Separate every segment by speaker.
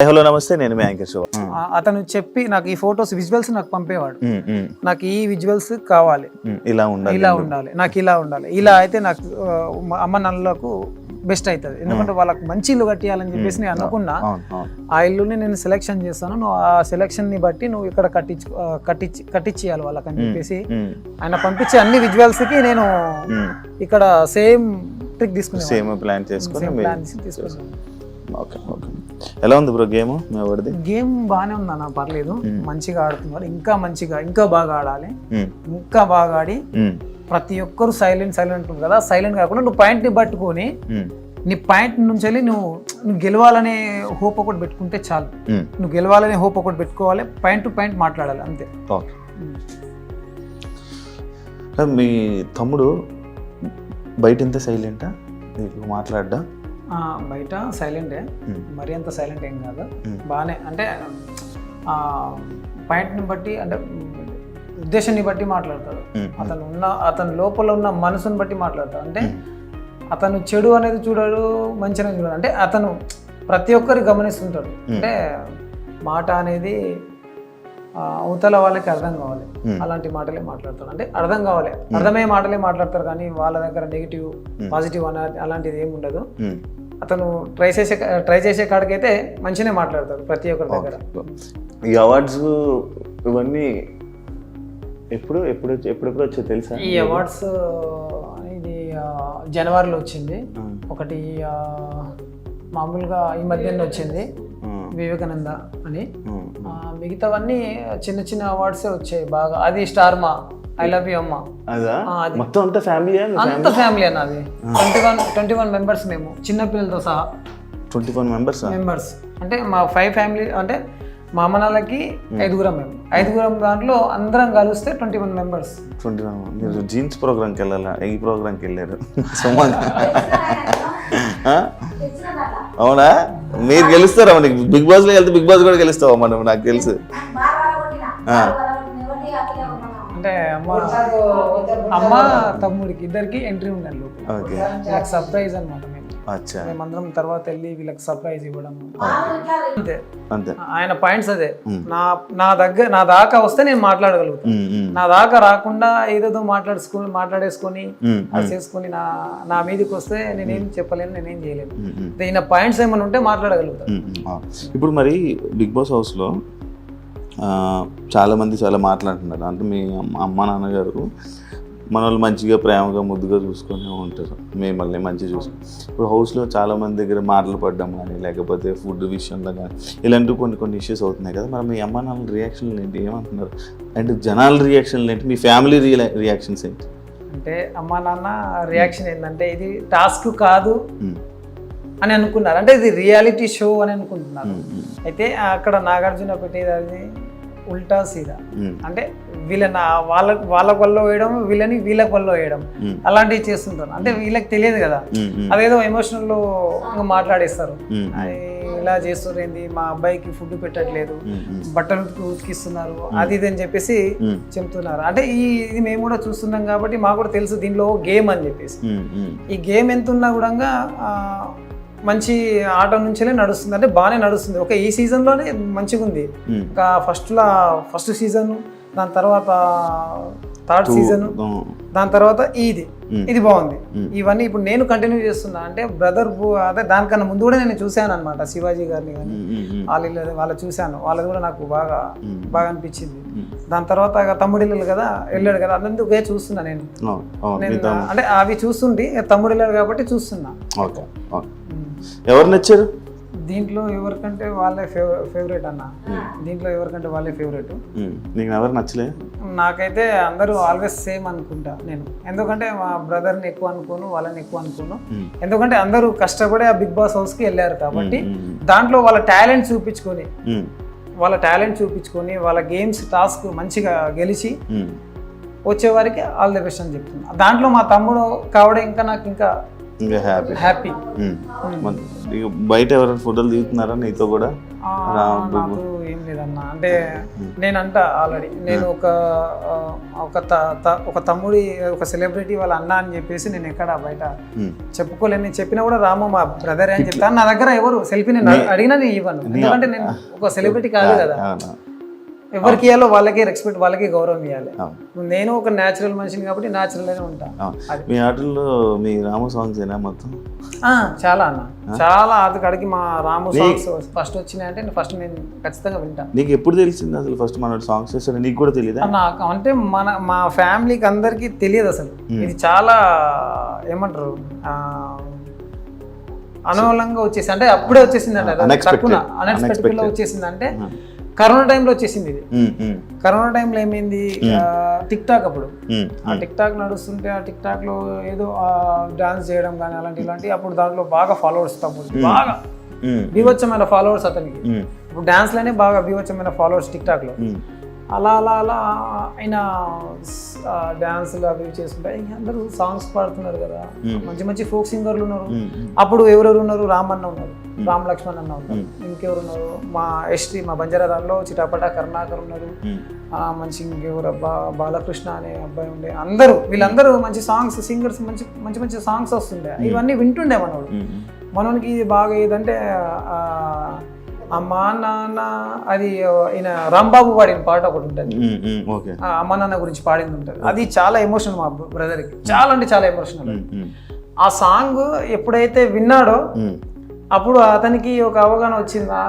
Speaker 1: Hello నమస్తే నేను మీ anchor Shiva.
Speaker 2: అతను చెప్పి నాకు ఈ ఫొటోస్ విజువల్స్ నాకు పంపేవాడు. నాకు ఈ విజువల్స్ కావాలి.
Speaker 1: ఇలా ఉండాలి
Speaker 2: ఇలా ఉండాలి నాకు ఇలా ఉండాలి. ఇలా అయితే నాకు అమ్మ నాన్నలకు బెస్ట్ అవుతుంది. ఎందుకంటే వాళ్ళకి మంచి ఇల్లు కట్టియాలని చెప్పేసి నేను అనుకున్నా. ఆ ఇల్లుని నేను సెలెక్షన్ చేస్తాను. నువ్వు ఆ సెలెక్షన్ని బట్టి నువ్వు ఇక్కడ కట్టించు కట్టించి కట్టించేయాలి వాళ్ళకి అని చెప్పేసి ఆయన పంపించే అన్ని విజువల్స్కి నేను. ఇక్కడ సేమ్ ట్రిక్ తీసుకున్నాను
Speaker 1: సేమ్ ప్లాన్ చేసుకుని
Speaker 2: ప్లాన్ తీసుకున్నాను
Speaker 1: ఓకే ఓకే ఎలా ఉంది బ్రో గేమ్ మీ వాడిది
Speaker 2: గేమ్ బాగానే ఉందన్న పర్లేదు. మంచిగా ఆడుతున్నాడు ఇంకా మంచిగా ఇంకా బాగా ఆడాలి.
Speaker 1: ఉమ్,
Speaker 2: ఇంకా బాగా ఆడి
Speaker 1: ఉమ్,
Speaker 2: ప్రతి ఒక్కరు సైలెంట్ సైలెంట్ కదా. సైలెంట్ కాకుండా నువ్వు పాయింట్ని పట్టుకొని నీ పాయింట్ నుంచి వెళ్ళి నువ్వు నువ్వు గెలవాలనే హోప్ ఒకటి పెట్టుకుంటే చాలు. నువ్వు గెలవాలనే హోప్ ఒకటి పెట్టుకోవాలి. పాయింట్ టు పాయింట్ మాట్లాడాలి అంతే.
Speaker 1: మీ తమ్ముడు బయట ఎంత సైలెంటా నీకు మాట్లాడ్డా?
Speaker 2: బయట సైలెంటే. మరి అంత సైలెంట్ ఏం కాదు. బాగానే అంటే పాయింట్ని బట్టి అంటే ఉద్దేశాన్ని బట్టి మాట్లాడతాడు. అతను ఉన్న అతని లోపల ఉన్న మనసుని బట్టి మాట్లాడతాడు. అంటే అతను చెడు అనేది చూడడు మంచి అనేది చూడడు. అంటే అతను ప్రతి ఒక్కరి గమనిస్తుంటాడు. అంటే మాట అనేది అవతల వాళ్ళకి అర్థం కావాలి. అలాంటి మాటలే మాట్లాడతాడు అంటే అర్థం కావాలి. అర్థమయ్యే మాటలే మాట్లాడతారు కానీ వాళ్ళ దగ్గర నెగిటివ్ పాజిటివ్ అనే అలాంటిది ఏమి ఉండదు. అతను ట్రై చేసే ట్రై చేసే కాడికైతే మంచిగానే మాట్లాడతాడు ప్రతి ఒక్కరి దగ్గర.
Speaker 1: ఈ అవార్డ్స్ ఇవన్నీ ఎప్పుడు ఎప్పుడు ఎప్పుడెప్పుడు వచ్చో తెలుసా?
Speaker 2: ఈ అవార్డ్స్ ఇది జనవరిలో వచ్చింది. ఒకటి మామూలుగా ఈ మధ్యన వచ్చింది. వివేకానంద అని. మిగతావన్నీ చిన్న చిన్న అవార్డ్సే వచ్చాయి బాగా. అది స్టార్ మా. ఐ లవ్ యూ అమ్మ.
Speaker 1: అదా?
Speaker 2: అది.
Speaker 1: మొత్తం అంతా ఫ్యామిలీ
Speaker 2: అంత ఫ్యామిలీ అన్నది twenty one twenty one members మేము. చిన్న పిల్లలతో సహా.
Speaker 1: ట్వంటీ ఫోర్ మెంబర్స్
Speaker 2: మెంబర్స్ అంటే మా ఫైవ్ ఫ్యామిలీ అంటే మా అమ్మ నాన్నలకి ఐదుగురం మేము. ఐదుగురం దాంట్లో అందరం కలిస్తే twenty one members
Speaker 1: twenty one మీరు జీన్స్ ప్రోగ్రామ్కి వెళ్ళాలా? ఈ ప్రోగ్రామ్కి వెళ్ళారు? అవునా? మీరు గెలుస్తారా నీకు బిగ్ బాస్లో వెళ్తే బిగ్ బాస్ కూడా గెలుస్తావా మనం నాకు తెలుసు.
Speaker 2: అంటే అమ్మ అమ్మ తమ్ముడికి ఇద్దరికి ఎంట్రీ ఉండాలి లోపల. వీళ్ళకి సర్ప్రైజ్ అనమాట మేమందరం తర్వాత వెళ్ళి వీళ్ళకి సర్ప్రైజ్ ఇవ్వడం అంతే.
Speaker 1: అంతే.
Speaker 2: ఆయన పాయింట్స్ అదే. నా నా దగ్గర నా దాకా వస్తే నేను మాట్లాడగలుగుతాను నా దాకా రాకుండా ఏదేదో మాట్లాడుకొని మాట్లాడేసుకొని అది చేసుకొని నా నా మీదకి వస్తే నేనేం చెప్పలేను నేనేం చేయలేను. ఈయన పాయింట్స్ ఏమైనా ఉంటే మాట్లాడగలుగుతాను.
Speaker 1: ఇప్పుడు మరి బిగ్ బాస్ హౌస్లో ఆ, చాలా మంది చాలా మాట్లాడుతున్నారు. అంటే మీ అమ్మ నాన్నగారు మన వాళ్ళు మంచిగా ప్రేమగా ముద్దుగా చూసుకొని ఉంటారు. మిమ్మల్ని మంచిగా చూసుకొని ఇప్పుడు హౌస్లో చాలా మంది దగ్గర మాటలు పడడం కానీ లేకపోతే ఫుడ్ విషయంలో కానీ ఇలాంటివి కొన్ని కొన్ని ఇష్యూస్ అవుతున్నాయి కదా. మరి మీ అమ్మ నాన్నల రియాక్షన్లు ఏంటి? ఏమంటున్నారు? అండ్ జనాల రియాక్షన్లు ఏంటి? మీ ఫ్యామిలీ రియాక్షన్స్ ఏంటి?
Speaker 2: అంటే అమ్మా నాన్న రియాక్షన్ ఏంటంటే ఇది టాస్క్ కాదు అని అనుకున్నారు. అంటే ఇది రియాలిటీ షో అని అనుకుంటున్నారు. అయితే అక్కడ నాగార్జున పెట్టేది అది ఉల్టా సీదా. అంటే వీళ్ళని వాళ్ళ వాళ్ళ వల్ల వేయడం వీళ్ళని వీళ్ళకి వల్ల వేయడం. అలాంటివి చేస్తుంటారు. అంటే వీళ్ళకి తెలియదు కదా. అదేదో ఎమోషనల్లో ఇంకా మాట్లాడేస్తారు ఇలా చేస్తారు ఏంది? మా అబ్బాయికి ఫుడ్ పెట్టట్లేదు. బట్టలు ఉతికిస్తున్నారు. అది ఇది అని చెప్పేసి చెప్తున్నారు. అంటే ఈ ఇది మేము కూడా చూస్తున్నాం కాబట్టి మాకు కూడా తెలుసు దీనిలో గేమ్ అని చెప్పేసి. ఈ గేమ్ ఎంత ఉన్నా కూడా మంచి ఆట నుంచే నడుస్తుంది. అంటే బాగానే నడుస్తుంది. ఒక ఈ సీజన్లోనే మంచిగా ఉంది. ఒక ఫస్ట్లో ఫస్ట్ సీజన్ దాని తర్వాత థర్డ్ సీజన్ దాని తర్వాత ఇది. ఇది బాగుంది. ఇవన్నీ ఇప్పుడు నేను కంటిన్యూ చేస్తున్నా. అంటే బ్రదర్ అదే దానికన్నా ముందు కూడా నేను చూశాను అనమాట శివాజీ గారిని కానీ వాళ్ళ వాళ్ళ చూశాను. వాళ్ళది కూడా నాకు బాగా. బాగా అనిపించింది. దాని తర్వాత ఇక తమ్ముడు ఇల్లు కదా వెళ్ళాడు కదా అందుకే చూస్తున్నా నేను. అంటే అవి చూస్తుండి తమ్ముడు వెళ్ళాడు కాబట్టి చూస్తున్నా.
Speaker 1: ఓకే. ఓకే. ఎవరు నచ్చారు?
Speaker 2: దీంట్లో ఎవరికంటే వాళ్ళే ఫేవరెట్ అన్న. దీంట్లో ఎవరికంటే వాళ్ళే ఫేవరెట్.
Speaker 1: నీకు ఎవరు నచ్చలే?
Speaker 2: నాకైతే అందరూ ఆల్వేస్ సేమ్ అనుకుంటా నేను. ఎందుకంటే మా బ్రదర్ని ఎక్కువ అనుకోను వాళ్ళని ఎక్కువ అనుకోను. ఎందుకంటే అందరూ కష్టపడి ఆ బిగ్ బాస్ హౌస్కి వెళ్ళారు కాబట్టి దాంట్లో వాళ్ళ టాలెంట్ చూపించుకొని వాళ్ళ టాలెంట్ చూపించుకొని వాళ్ళ గేమ్స్ టాస్క్ మంచిగా గెలిచి
Speaker 1: ఉమ్,
Speaker 2: వచ్చే వారికి ఆల్ ది బెస్ట్ అని చెప్తున్నా. దాంట్లో మా తమ్ముడు కావడం ఇంకా నాకు ఇంకా
Speaker 1: ఇంకా హ్యాపీ
Speaker 2: హ్యాపీ
Speaker 1: ఇక బయట ఎవరైనా ఫోటోలు దిగుతున్నారా నీతో కూడా?
Speaker 2: నాకు ఏం లేదన్న. అంటే నేనంట ఆల్రెడీ నేను ఒక ఒక ఒక తమ్ముడి ఒక సెలబ్రిటీ వాళ్ళ అన్న అని చెప్పేసి నేను ఎక్కడ బయట. చెప్పుకోలేను. నేను చెప్పినా కూడా రాము మా బ్రదర్ అని చెప్తాను. నా దగ్గర ఎవరు? సెల్ఫీ నేను అడిగినా నేను ఇవ్వను. ఎందుకంటే నేను ఒక సెలబ్రిటీ కాదు కదా. ఎవరికి ఇవ్వాలో వాళ్ళకే రెస్పెక్ట్ వాళ్ళకే గౌరవం ఇవ్వాలి నేను ఒక న్యాచురల్ మనిషిని కాబట్టి న్యాచురల్ గానే ఉంటా.
Speaker 1: అవును. మీ ఆటల్లో మీ రామ సాంగ్స్ ఏనా మొత్తం?
Speaker 2: చాలా అన్న. చాలా అది కడికి మా రాము సాంగ్స్ ఫస్ట్ వచ్చినాయి అంటే ఫస్ట్ నేను ఖచ్చితంగా వింటా.
Speaker 1: నీకు ఎప్పుడు తెలిసింది అసలు ఫస్ట్ మన సాంగ్స్ చేస్తాడు నీకు కూడా తెలియదా
Speaker 2: నాకు అంటే మన మా ఫ్యామిలీకి అందరికీ తెలియదు అసలు. ఇది చాలా ఏమంటారు ఆ, అనవలంగా వచ్చేసి అంటే అప్పుడే వచ్చేసింది అంటే
Speaker 1: Unexpected.
Speaker 2: తక్కువ. అన్ఎక్స్పెక్టెడ్లో వచ్చేసింది అంటే కరోనా టైంలో వచ్చేసింది ఇది. కరోనా టైంలో ఏమైంది? టిక్ టాక్ అప్పుడు. ఆ టిక్ టాక్ నడుస్తుంటే ఆ టిక్ టాక్లో ఏదో డాన్స్ చేయడం కానీ అలాంటి ఇలాంటి అప్పుడు దాంట్లో బాగా ఫాలోవర్స్ తమ్ముడు బాగా. బీభత్సమైన ఫాలోవర్స్ అతనికి. ఇప్పుడు డాన్స్లోనే బాగా బీభత్సమైన ఫాలోవర్స్ టిక్
Speaker 1: టాక్లో
Speaker 2: అలా అలా అలా ఆయన డాన్సులు అవి చేసుకుంటే. "ఏయ్, అందరూ సాంగ్స్ పాడుతున్నారు కదా. మంచి మంచి ఫోక్ సింగర్లు ఉన్నారు. అప్పుడు ఎవరెవరు ఉన్నారు? రామన్న ఉన్నారు. రామ్ లక్ష్మణ్ అన్న ఉన్నారు. ఇంకెవరు ఉన్నారు? మా ఎస్టీ మా బంజారాలో చిటాపట కరుణాకర్ ఉన్నారు. మంచి ఇంకెవరు అబ్బా బాలకృష్ణ అనే అబ్బాయి ఉండే. అందరూ వీళ్ళందరూ మంచి సాంగ్స్ సింగర్స్ మంచి మంచి మంచి సాంగ్స్ వస్తుండే. ఇవన్నీ వింటుండే మనోడు. మనోనికి ఇది బాగా ఏదంటే అమ్మా నాన్న అది ఈయన రాంబాబు పాడిన పాట ఒకటి ఉంటుంది. అమ్మ నాన్న గురించి పాడింది ఉంటుంది. అది చాలా ఎమోషనల్ మా బ్రదర్కి చాలా అంటే చాలా ఎమోషనల్ ఆ సాంగ్ ఎప్పుడైతే విన్నాడో అప్పుడు అతనికి ఒక అవగాహన వచ్చిందా?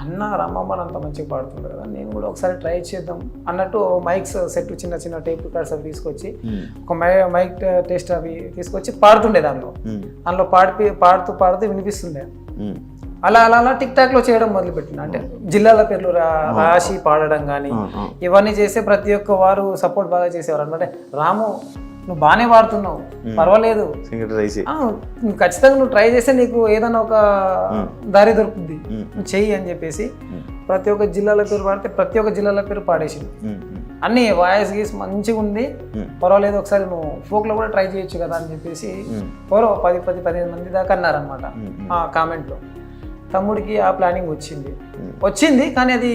Speaker 2: అన్న రామమ్మని అంత మంచిగా పాడుతుంది కదా నేను కూడా ఒకసారి ట్రై చేద్దాం అన్నట్టు మైక్స్ సెట్ చిన్న చిన్న టేప్ కార్డ్స్ అవి తీసుకొచ్చి ఒక మై మైక్ టెస్ట్ అవి తీసుకొచ్చి పాడుతుండే దానిలో. దానిలో పాడి పాడుతూ పాడుతూ వినిపిస్తుండే. అలా అలా అలా టిక్ టాక్లో చేయడం మొదలుపెట్టిన అంటే జిల్లాల పేర్లు రా- రాసి పాడడం కానీ ఇవన్నీ చేస్తే ప్రతి ఒక్క వారు సపోర్ట్ బాగా చేసేవారు అనమాట. రాము నువ్వు బాగానే పాడుతున్నావు పర్వాలేదు. ఖచ్చితంగా నువ్వు ట్రై చేస్తే నీకు ఏదైనా ఒక దారి దొరుకుతుంది చెయ్యి అని చెప్పేసి ప్రతి ఒక్క జిల్లాల పేరు పాడితే ప్రతి ఒక్క జిల్లాల పేరు పాడేసింది అన్ని వాయిస్ గీస్ మంచిగా ఉంది. పర్వాలేదు ఒకసారి నువ్వు ఫోక్లో కూడా ట్రై చేయొచ్చు కదా అని చెప్పేసి ఎవరో పది పది పదిహేను మంది దాకా అన్నారనమాట కామెంట్లో. తమ్ముడికి ఆ ప్లానింగ్ వచ్చింది
Speaker 1: ఉమ్.
Speaker 2: వచ్చింది కానీ అది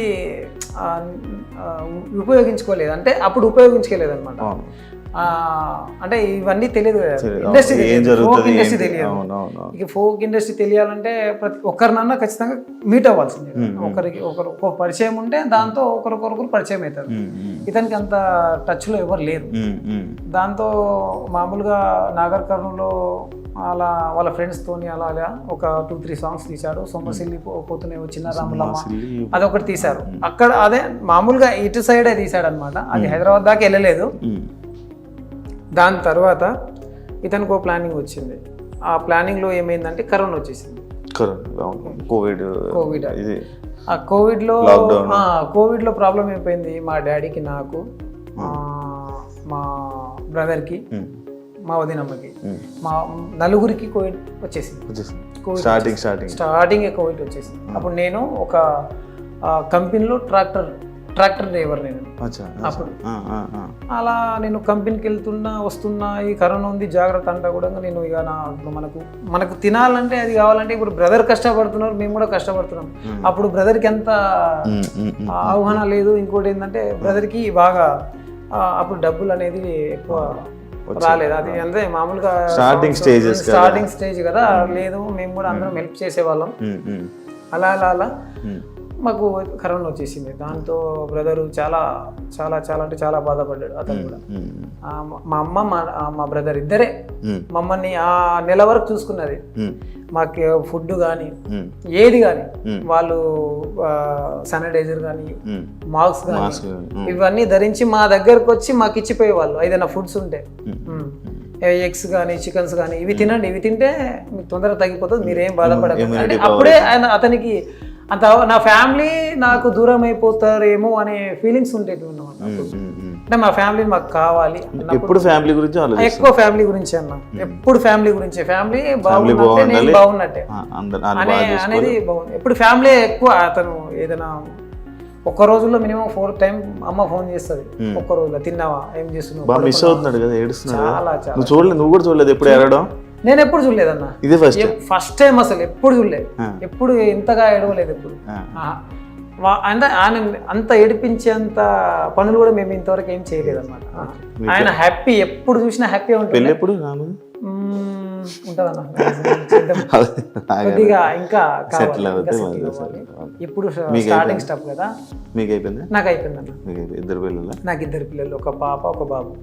Speaker 2: ఉపయోగించుకోలేదు అంటే అప్పుడు ఉపయోగించుకోలేదు అనమాట. అంటే ఇవన్నీ తెలియదు ఇండస్ట్రీ ఫోక్ ఇండస్ట్రీ? తెలియదు. ఇక ఫోక్ ఇండస్ట్రీ తెలియాలంటే ప్రతి ఒక్కరినన్నా ఖచ్చితంగా మీట్ అవ్వాల్సిందే ఒకరికి ఒకరు ఒక పరిచయం ఉంటే దాంతో ఒకరికొకరు పరిచయం అవుతారు. ఇతనికి అంత టచ్లో ఎవరు లేరు. దాంతో మామూలుగా నాగర్ కర్నూలులో అలా వాళ్ళ ఫ్రెండ్స్ తోని అలా అలా ఒక టూ త్రీ సాంగ్స్ తీశాడు సొమ్మసిల్లి పోతూనే వచ్చిన రాములమ్మ. అదొకటి తీశారు. అక్కడ అదే మామూలుగా ఇటు సైడే తీశాడు అనమాట అది హైదరాబాద్ దాకా వెళ్ళలేదు. దాని తర్వాత ఇతనికి ఒక ప్లానింగ్ వచ్చింది. ఆ ప్లానింగ్లో ఏమైందంటే కరోనా వచ్చేసింది.
Speaker 1: కోవిడ్
Speaker 2: కోవిడ్
Speaker 1: ఇది
Speaker 2: ఆ కోవిడ్లో కోవిడ్లో ప్రాబ్లం అయిపోయింది మా డాడీకి నాకు ఆ, మా బ్రదర్కి
Speaker 1: ఉమ్,
Speaker 2: మా వదినమ్మకి.
Speaker 1: ఉమ్,
Speaker 2: మా నలుగురికి కోవిడ్ వచ్చేసింది.
Speaker 1: స్టార్టింగ్ స్టార్టింగ్
Speaker 2: స్టార్టింగ్ కోవిడ్ వచ్చేసింది. అప్పుడు నేను ఒక కంపెనీలో ట్రాక్టర్ ట్రాక్టర్ డ్రైవర్ నేను. అప్పుడు. అలా నేను కంపెనీకి వెళ్తున్నా వస్తున్నా ఈ కరోనా ఉంది జాగ్రత్త అంటా కూడా నేను ఇక నా మనకు మనకు తినాలంటే అది కావాలంటే ఇప్పుడు బ్రదర్ కష్టపడుతున్నారు మేము కూడా కష్టపడుతున్నాం. అప్పుడు బ్రదర్కి ఎంత. ఆహ్వాన లేదు ఇంకోటి ఏంటంటే బ్రదర్కి బాగా అప్పుడు డబ్బులు అనేది ఎక్కువ రాలేదు. అది అంటే మామూలుగా
Speaker 1: stages కదా.
Speaker 2: స్టార్టింగ్ స్టేజ్ కదా. లేదు మేము కూడా అందరం హెల్ప్ చేసేవాళ్ళం. అలా అలా అలా. మాకు కరోనా వచ్చేసింది. దాంతో బ్రదరు చాలా చాలా చాలా అంటే చాలా బాధపడ్డాడు అతను కూడా. మా అమ్మ మా మా బ్రదర్ ఇద్దరే మమ్మల్ని ఆ నెల వరకు చూసుకున్నది. మాకు ఫుడ్ కానీ ఏది కానీ. వాళ్ళు శానిటైజర్ కానీ. మాస్క్ కానీ ఇవన్నీ ధరించి మా దగ్గరకు వచ్చి మాకు ఇచ్చిపోయేవాళ్ళు. ఏదైనా ఫుడ్స్ ఉంటే. ఎగ్స్ కానీ చికెన్స్ కానీ ఇవి తినండి ఇవి తింటే మీకు తొందరగా తగ్గిపోతుంది మీరేం
Speaker 1: power
Speaker 2: అప్పుడే ఆయన అతనికి అంత నా ఫ్యామిలీ నాకు దూరం అయిపోతారేమో అనే ఫీలింగ్స్
Speaker 1: ఉమ్.
Speaker 2: అంటే మా ఫ్యామిలీ మాకు కావాలి
Speaker 1: ఎప్పుడు ఫ్యామిలీ గురించి
Speaker 2: ఎక్కువ ఫ్యామిలీ గురించి అన్న. ఎప్పుడు ఫ్యామిలీ గురించే. ఫ్యామిలీ నేను
Speaker 1: బాగుండాలి.
Speaker 2: బాగున్నట్టే. అనే అనేది బాగుంది. ఎప్పుడు ఫ్యామిలీ ఎక్కువ అతను ఏదైనా ఒక్క రోజుల్లో మినిమం ఫోర్ టైం అమ్మ ఫోన్ చేస్తుంది. ఒక్క రోజులో తిన్నావా? ఏం చేస్తున్నావు?
Speaker 1: మిస్ అవుతున్నాడు కదా ఏడుస్తున్నాడు.
Speaker 2: చాలా
Speaker 1: చూడలేదు నువ్వు కూడా చూడలేదు ఎప్పుడు ఏడడం
Speaker 2: నేను ఎప్పుడు చూడలేదన్న.
Speaker 1: ఇదే ఫస్ట్
Speaker 2: ఫస్ట్ టైం అసలు ఎప్పుడు చూడలేదు. ఎప్పుడు ఇంతగా ఏడవలేదు ఎప్పుడు. అంటే ఆయన అంత ఏడిపించేంత పనులు కూడా మేము ఇంతవరకు ఏం చేయలేదు అనమాట ఆయన హ్యాపీ ఎప్పుడు చూసినా హ్యాపీ ఉంటుంది
Speaker 1: ఎప్పుడు.
Speaker 2: కొద్దిగా ఇంకా. ఇప్పుడు స్టార్టింగ్ స్టెప్ కదా.
Speaker 1: మీకు అయిపోయిందా?
Speaker 2: నాకు
Speaker 1: అయిపోయింది. ఇద్దరు పిల్లల?
Speaker 2: నాకు ఇద్దరు పిల్లలు ఒక పాప ఒక బాబు.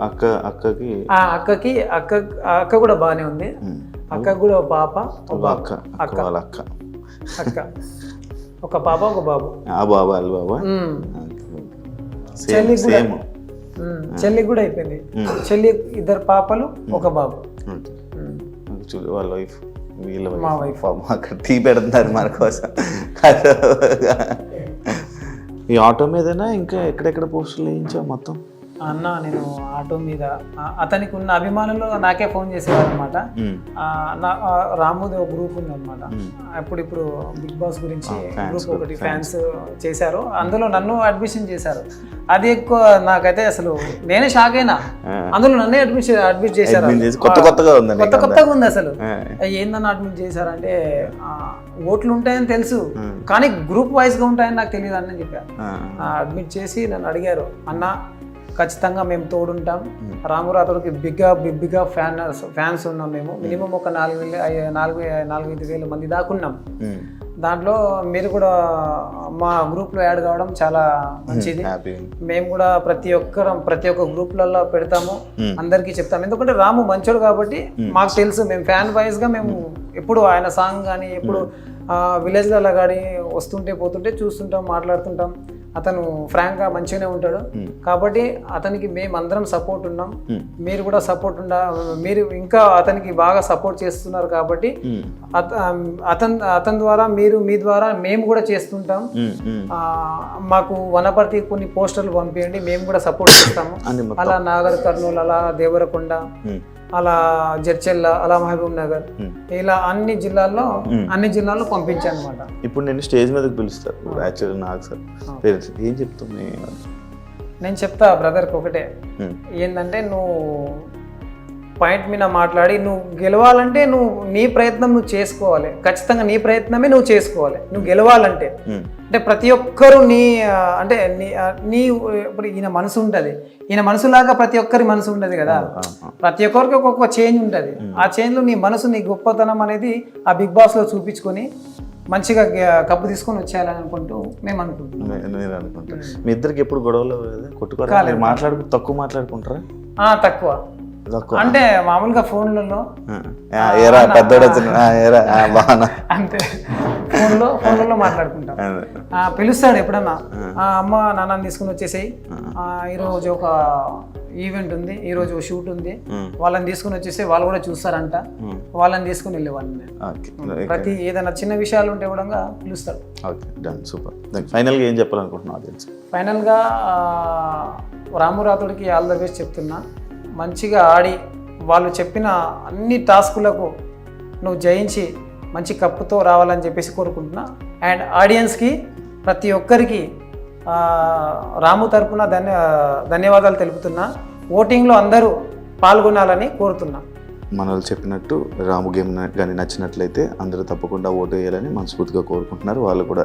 Speaker 1: అక్క అక్కకి
Speaker 2: ఆ అక్కకి అక్క అక్క కూడా బాగానే ఉంది.
Speaker 1: ఉమ్,
Speaker 2: అక్కకు కూడా ఒక పాప
Speaker 1: అక్క అక్క వాళ్ళ అక్క.
Speaker 2: అక్క. ఒక పాప ఒక బాబు.
Speaker 1: ఆ బాబా అల్లు బాబా?
Speaker 2: ఉమ్.
Speaker 1: సేమ్
Speaker 2: చెల్లి కూడా అయిపోయింది. చెల్లి ఇద్దరు పాపలు ఒక బాబు.
Speaker 1: వాళ్ళ వైఫ్ వీళ్ళ
Speaker 2: మా
Speaker 1: వైఫ్. అక్కడ టీ పెడుతున్నారు మన కోసం. ఈ ఆటో మీదనా ఇంకా ఎక్కడెక్కడ పోస్టులు వేయించావు మొత్తం?
Speaker 2: అన్న నేను ఆటో మీద అతనికి ఉన్న అభిమానులు నాకే ఫోన్ చేసేవారు అనమాట రాముది ఒక గ్రూప్ ఉంది అనమాట అప్పుడు ఇప్పుడు బిగ్ బాస్ గురించి గ్రూప్ ఒకటి ఫ్యాన్స్ చేశారు. అందులో నన్ను అడ్మిషన్ చేశారు. అది ఎక్కువ నాకైతే అసలు నేనే షాక్ అయినా. అందులో నన్నే అడ్మిషన్ అడ్మిట్ చేశారు.
Speaker 1: కొత్త కొత్తగా ఉందండి
Speaker 2: కొత్త కొత్తగా ఉంది అసలు. ఏందన్న అడ్మిట్ చేశారంటే ఓట్లు ఉంటాయని తెలుసు. కానీ గ్రూప్ వైజ్గా ఉంటాయని నాకు తెలియదు అని చెప్పారు అడ్మిట్ చేసి నన్ను అడిగారు. అన్న ఖచ్చితంగా మేము తోడుంటాం. రాథోడ్కి బిగ్గా బిగ్గా ఫ్యాన్ ఫ్యాన్స్ ఉన్నాం మేము. మినిమం ఒక నాలుగు వేల నాలుగు నాలుగు ఐదు వేల మంది దాకా ఉన్నాం. దాంట్లో మీరు కూడా మా గ్రూప్లో యాడ్ కావడం చాలా మంచిది. మేము. కూడా ప్రతి ఒక్కరం ప్రతి ఒక్క గ్రూప్లలో పెడతాము. అందరికీ చెప్తాము. ఎందుకంటే రాము మంచోడు కాబట్టి మాకు తెలుసు. మేము ఫ్యాన్ వైజ్గా మేము ఎప్పుడు ఆయన సాంగ్ కానీ ఎప్పుడు విలేజ్లలో కానీ వస్తుంటే పోతుంటే చూస్తుంటాం మాట్లాడుతుంటాం. అతను ఫ్రాంక్గా మంచిగానే ఉంటాడు. కాబట్టి అతనికి మేము అందరం సపోర్ట్ ఉన్నాం. మీరు కూడా సపోర్ట్ ఉండ మీరు ఇంకా అతనికి బాగా సపోర్ట్ చేస్తున్నారు కాబట్టి అతని అతని ద్వారా మీరు మీ ద్వారా మేము కూడా చేస్తుంటాం. మాకు వనపర్తి కొన్ని పోస్టర్లు పంపించండి మేము కూడా సపోర్ట్ చేస్తాము. అలా నాగర్ కర్నూలు అలా దేవరకొండ అలా జడ్చెల్ల అలా మహబూబ్ నగర్. ఇలా అన్ని జిల్లాల్లో అన్ని జిల్లాల్లో పంపించాను అనమాట
Speaker 1: ఇప్పుడు నేను స్టేజ్ మీదకి పిలుస్తారు. యాక్చువల్లీ నాకు సార్. పేరెంట్స్ ఏం చెప్తాం
Speaker 2: నేను చెప్తా బ్రదర్కి ఒకటే. ఏంటంటే నువ్వు పాయింట్ మీద మాట్లాడి నువ్వు గెలవాలంటే నువ్వు నీ ప్రయత్నం నువ్వు చేసుకోవాలి. ఖచ్చితంగా నీ ప్రయత్నమే నువ్వు చేసుకోవాలి. నువ్వు గెలవాలంటే. అంటే ప్రతి ఒక్కరు నీ అంటే నీ నీ ఇప్పుడు ఈయన మనసు ఉంటుంది. ఈయన మనసులాగా ప్రతి ఒక్కరి మనసు ఉండదు కదా. ప్రతి ఒక్కరికి ఒక్కొక్క చేంజ్ ఉంటుంది. ఆ చేంజ్లో నీ మనసు నీ గొప్పతనం అనేది ఆ బిగ్ బాస్లో చూపించుకొని మంచిగా కప్పు తీసుకొని వచ్చేయాలని అనుకుంటూ మేము అనుకుంటున్నాం.
Speaker 1: నేను అనుకుంటా. మీ ఇద్దరికి ఎప్పుడు గొడవలు కొట్టుకోరా మీరు మాట్లాడుకు తక్కువ మాట్లాడుకుంటారా?
Speaker 2: తక్కువ. అంటే మామూలుగా ఫోన్లలో
Speaker 1: ఏరా పెద్దోడు
Speaker 2: అంతే. ఫోన్లో ఫోన్లలో మాట్లాడుకుంటాం. పిలుస్తాడు ఎప్పుడన్నా. ఆ, అమ్మ నాన్నని తీసుకుని వచ్చేసేయి. ఈరోజు ఒక ఈవెంట్ ఉంది ఈరోజు ఒక షూట్ ఉంది. వాళ్ళని తీసుకుని వచ్చేసి వాళ్ళు కూడా చూస్తారంట. వాళ్ళని తీసుకుని వెళ్ళేవాడిని నేను.
Speaker 1: ఓకే.
Speaker 2: ప్రతి ఏదైనా చిన్న విషయాలు ఉంటే కూడా పిలుస్తాడు.
Speaker 1: ఓకే డన్ సూపర్ ఫైనల్గా ఏం చెప్పాలనుకుంటున్నావు ఆడియన్స్
Speaker 2: ఫైనల్గా ఆ, రాము రాథోడ్కి ఆల్ ద బెస్ట్ చెప్తున్నా. మంచిగా ఆడి వాళ్ళు చెప్పిన అన్ని టాస్కులకు నువ్వు జయించి మంచి కప్పుతో రావాలని చెప్పేసి కోరుకుంటున్నా. అండ్ ఆడియన్స్కి ప్రతి ఒక్కరికి రాము తరపున ధన్య ధన్యవాదాలు తెలుపుతున్నా. ఓటింగ్లో అందరూ పాల్గొనాలని కోరుతున్నా.
Speaker 1: మన వాళ్ళు చెప్పినట్టు రాము గేమ్ కానీ నచ్చినట్లయితే అందరూ తప్పకుండా ఓటు వేయాలని మనస్ఫూర్తిగా కోరుకుంటున్నారు వాళ్ళు కూడా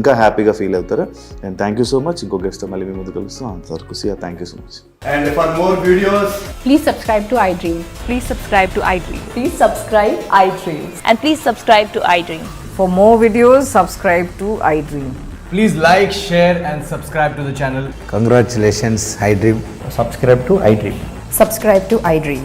Speaker 1: ఇంకా హ్యాపీగా ఫీల్ అవుతారు and thank you so much ఇంకో గెస్ట్తో మళ్ళీ మీ ముందు కలుస్తాం అంతవరకు see ya thank you so much
Speaker 3: And for more videos,
Speaker 4: Please subscribe to iDream.
Speaker 5: Please subscribe to iDream.
Speaker 6: Please subscribe iDreams.
Speaker 5: And please subscribe to iDream.
Speaker 6: For more videos, subscribe to iDream.
Speaker 3: please like, share, and subscribe to the channel.
Speaker 7: Congratulations, iDream.
Speaker 8: subscribe to iDream.
Speaker 6: Subscribe to iDream.